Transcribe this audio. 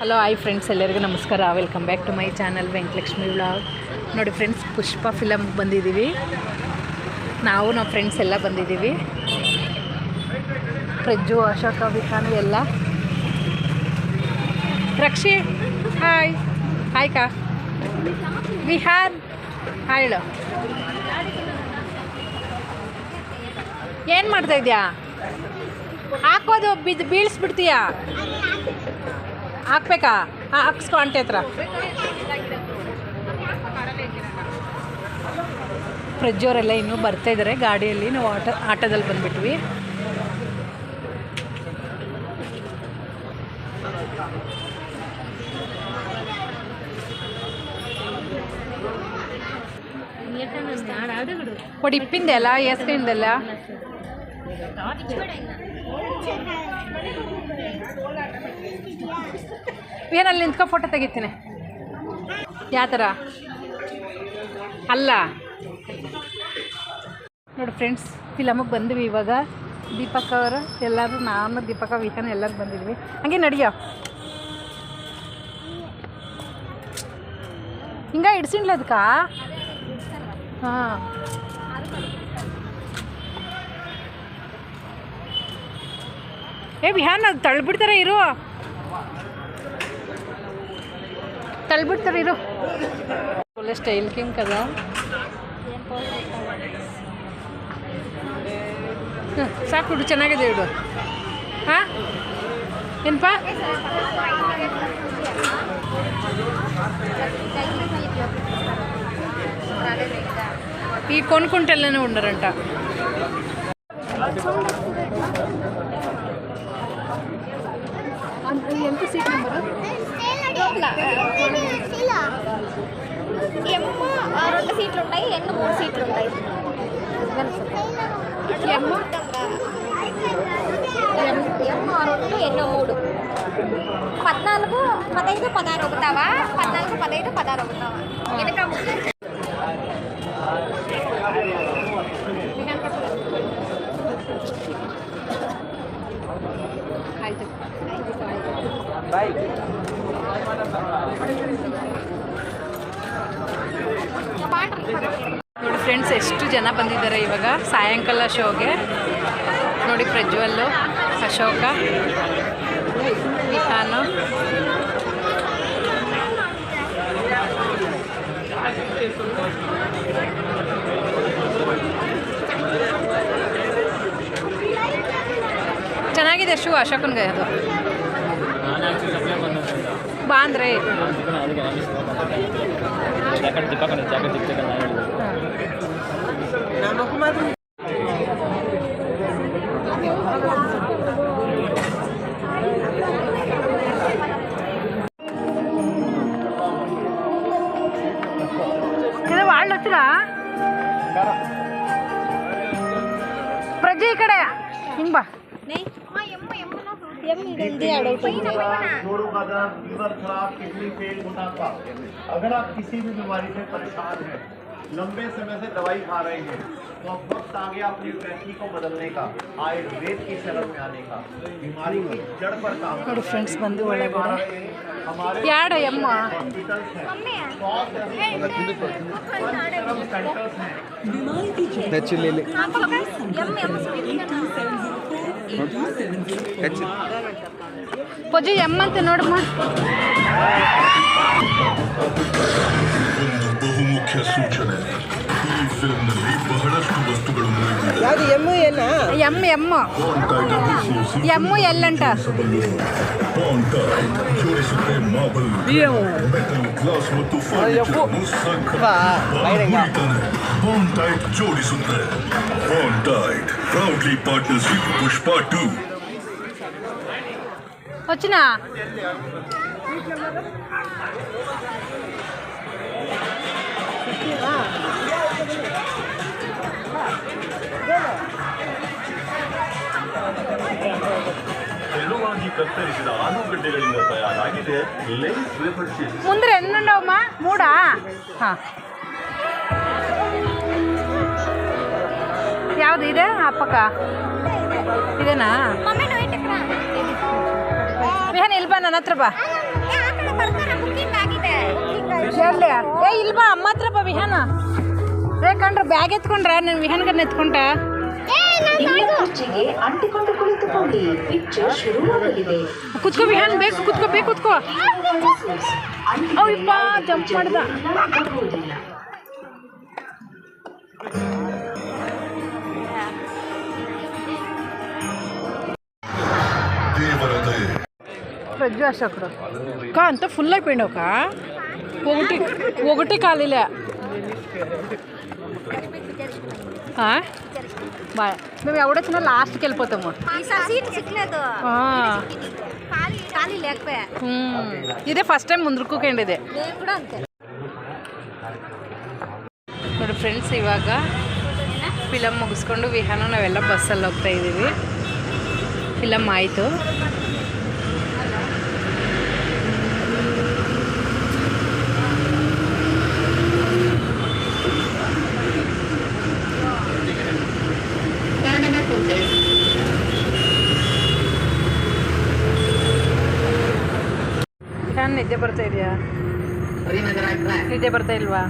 Hello hi friends ಎಲ್ಲರಿಗೂ ನಮಸ್ಕಾರ. Welcome back to my channel Venkatalakshmi vlog ನೋಡಿ friends Pushpa film ಬಂದಿದ್ದೀವಿ ನಾವು ನಮ್ಮ ಫ್ರೆಂಡ್ಸ್ ಎಲ್ಲ ಬಂದಿದ್ದೀವಿ ಪ್ರಜ್ಜು, ಅಶೋಕ, ವಿಹಾನ್ ಎಲ್ಲ. ರಕ್ಷಿ ಹಾಯ್ ಹಾಯ್ ಕಾ. ವಿಹಾನ್ ಹೇಳು. ಏನು ಮಾಡ್ತಾ ಇದೆಯಾ? ಹಾಕೋದು ಬಿದ್ದು ಬೀಳಿಸ್ಬಿಡ್ತೀಯಾ? ಹಾಕ್ಬೇಕಾ? ಹಾಂ, ಹಾಕ್ಸ್ಕೊ ಅಂಟೆ ಹತ್ರ. ಫ್ರಿಜ್ಜವರೆಲ್ಲ ಇನ್ನೂ ಬರ್ತಾ ಇದ್ದಾರೆ ಗಾಡಿಯಲ್ಲಿ ನಾವು ಆಟೋ, ಆಟೋದಲ್ಲಿ ಬಂದುಬಿಟ್ವಿ. ಒಡಿ ಇಪ್ಪಿಂದೆಲ್ಲ ಎಸ್ಕಿಂದೆಲ್ಲ ಏನಲ್ಲಿ ನಿಂತ್ಕೊ ಫೋಟೋ ತೆಗಿತೀನಿ. ಯಾವ ಥರ ಅಲ್ಲ. ನೋಡಿ ಫ್ರೆಂಡ್ಸ್ ಫಿಲಮಿಗೆ ಬಂದ್ವಿ ಇವಾಗ. ದೀಪಕ್ ಅವರು, ಎಲ್ಲರೂ, ನಾನು, ದೀಪಕ, ವಿಹಾನ್ ಎಲ್ಲರೂ ಬಂದಿದ್ವಿ. ಹಂಗೆ ನಡಿಯೋ. ಹಿಂಗೆ ಇಡ್ಸಿನ್ಲ ಅದಕ್ಕ ಹಾಂ. ಏ ವಿಹಾನ್ ಅದು ತಳ್ಬಿಡ್ತಾರೆ ಇರು ತಳ್ಬಿಡ್ತಾರೆ ಇರು ಒಳ್ಳೆ ಸ್ಟೈಲ್ ಕಿಂಗ್ ಕದ ಹ್ಮ್, ಸಾಕು ಹುಡು ಚೆನ್ನಾಗಿದೆ ಇಡು ಹಾಂ ಏನಪ್ಪ ఈ కొనుక్కుంటేనే ఉండరంట ఎంత సీట్ నెంబరు? రెండు సీట్లు ఉంటాయి ఎన్ని మూడు సీట్లు ఉంటాయి ఎమ్మ ఆ రెండు ఎన్నో మూడు. పద్నాలుగు పదహైదు పదహారు ఒకటావా? పద్నాలుగు పదహైదు ನೋಡಿ ಫ್ರೆಂಡ್ಸ್ ಎಷ್ಟು ಜನ ಬಂದಿದ್ದಾರೆ ಇವಾಗ? ಸಾಯಂಕಾಲ ಶೋಗೆ. ನೋಡಿ ಪ್ರಜ್ವಲ್ಲು, ಅಶೋಕ, ವಿಹಾನು. ಚೆನ್ನಾಗಿದೆ ಶೂ ಅಶೋಕನ್ಗೆ ಅದು. ಬಾ ಅಂದ್ರೆ ಜಾಕೆಟ್ ದಿಪ್ಪಾಕೊಂಡು ಜಾಕೆಟ್ अगर आप किसी भी बीमारी से परेशान हैं लंबे समय से दवाई खा रहे हैं तो अब वक्त आ गया अपनी को बदलने का आयुर्वेद की शरण में आने का। बीमारी की जड़ पर काम कर फ्रेंड्स बंधु हमारे प्यार है अम्मा। हॉस्पिटल्स हैं ले ಪೊಜಿ ಎಮ್ಮಂತೆ ನೋಡಮ್ಮ. ಬಹುಮುಖ್ಯ ಸೂಚನೆ. ಈ ಫಿಲ್ಮ್ನಲ್ಲಿ ಬಹಳಷ್ಟು ವಸ್ತುಗಳು ಯಾವುದು ಎಮ್ಮು ಏನ ಎಮ್ಮ ಎಮ್ಮ ಬಾಂಟಾಯ್ಡ್ ಅಭಿಸಿಸಿ ಎಮ್ಮು ಎಲ್ಲಂಟ ಬಾಂಟಾಯ್ಡ್ ಜೋಡಿಸುತ್ತೆ ಮಾರ್ಬಲ್ ಮೆಟಲ್ ಗ್ಲಾಸ್ ಮತ್ತು furniture ಮುರಿತಾನೆ ಬಾಂಟಾಯ್ಡ್ ಜೋಡಿಸುತ್ತೆ ಬಾಂಟಾಯ್ಡ್ proudly partnership Pushpa to వచ్చినా ಕತ್ತರಿಸಿದ ಆಲೂಗಡ್ಡೆಗಳಿಂದ ತಯಾರಾಗಿದೆ ಲೇಸ್ ವೇಫರ್ ಚೀಸ್ ముందర ఎన్ని ఉండవమ్మా మూడా హా. ಯಾವ್ದು ಇದೆ ಆ ಪಕ್ಕ ಇದೇನಾ మమ్మీ నువ్వు ఇంటికి రా ವಿಹಾನ್ ಇಲ್ಲಿ ಬಾ ನನ್ನ ಹತ್ರ ಬಾ ಏ, ಆ ಕಡೆ ಬರ್ತಾರೆ ಬುಕ್ಕಿಂಗ್ ಆಗಿದೆ ಎಲ್ಲಿ ಏ ಇಲ್ವಾ ಅಮ್ಮ ಹತ್ರ ಬಾ ವಿಹಾನ ಏ ಕಂಡ್ರೆ ಬ್ಯಾಗ್ ಎತ್ಕೊಂಡ್ರ ನಾನು ವಿಹಾನ್ಗನ್ನ ಎತ್ಕೊಂಡ ಕುರ್ಚಿಗೆ ಅಂಟಿಕೊಂಡು ಕುಳಿತುಕೊಳ್ಳಿ ಪಿಕ್ಚರ್ ಶುರುವಾಗಲಿದೆ ಕುತ್ಕೋ ವಿಹಾನ್ ಬೇಕು ಕುತ್ಕೋ ಬೇಕು ಕುತ್ಕೋ ಅಯ್ಯಪ್ಪ ಜಂಪ್ ಮಾಡ್ದ ಬರುವುದಿಲ್ಲ ದೇವರ ದಯೆ ప్రజ్జు అశోకుడు కా అంత ఫుల్ అయిపోయింది ఒక ఒకటి ఒకటి ఖాళీలే ఆ? బాయ్ మేము ఎవడొచ్చినా లాస్ట్కి వెళ్ళిపోతాము ఈసారి సీట్ సిక్కలేదు ఆ. ఖాళీ ఖాళీ లేకపోయా మ్మ్. ఇదే ఫస్ట్ టైం ముందు ಕೂಕಂಡು ಇದೆ నేను కూడా అంతే ನೋಡಿ ಫ್ರೆಂಡ್ಸ್ ಇವಾಗ ಫಿಲಮ್ ಮುಗಿಸ್ಕೊಂಡು ವಿಹಾನ ನಾವೆಲ್ಲ ಬಸ್ಸಲ್ಲಿ ಹೋಗ್ತಾ ಇದ್ದೀವಿ ಫಿಲಮ್ ಆಯಿತು ನಿದ್ದೆ ಬರ್ತಾ ಇದೆಯಾ? ನಿದ್ದೆ ಬರ್ತಾ ಇಲ್ವಾ?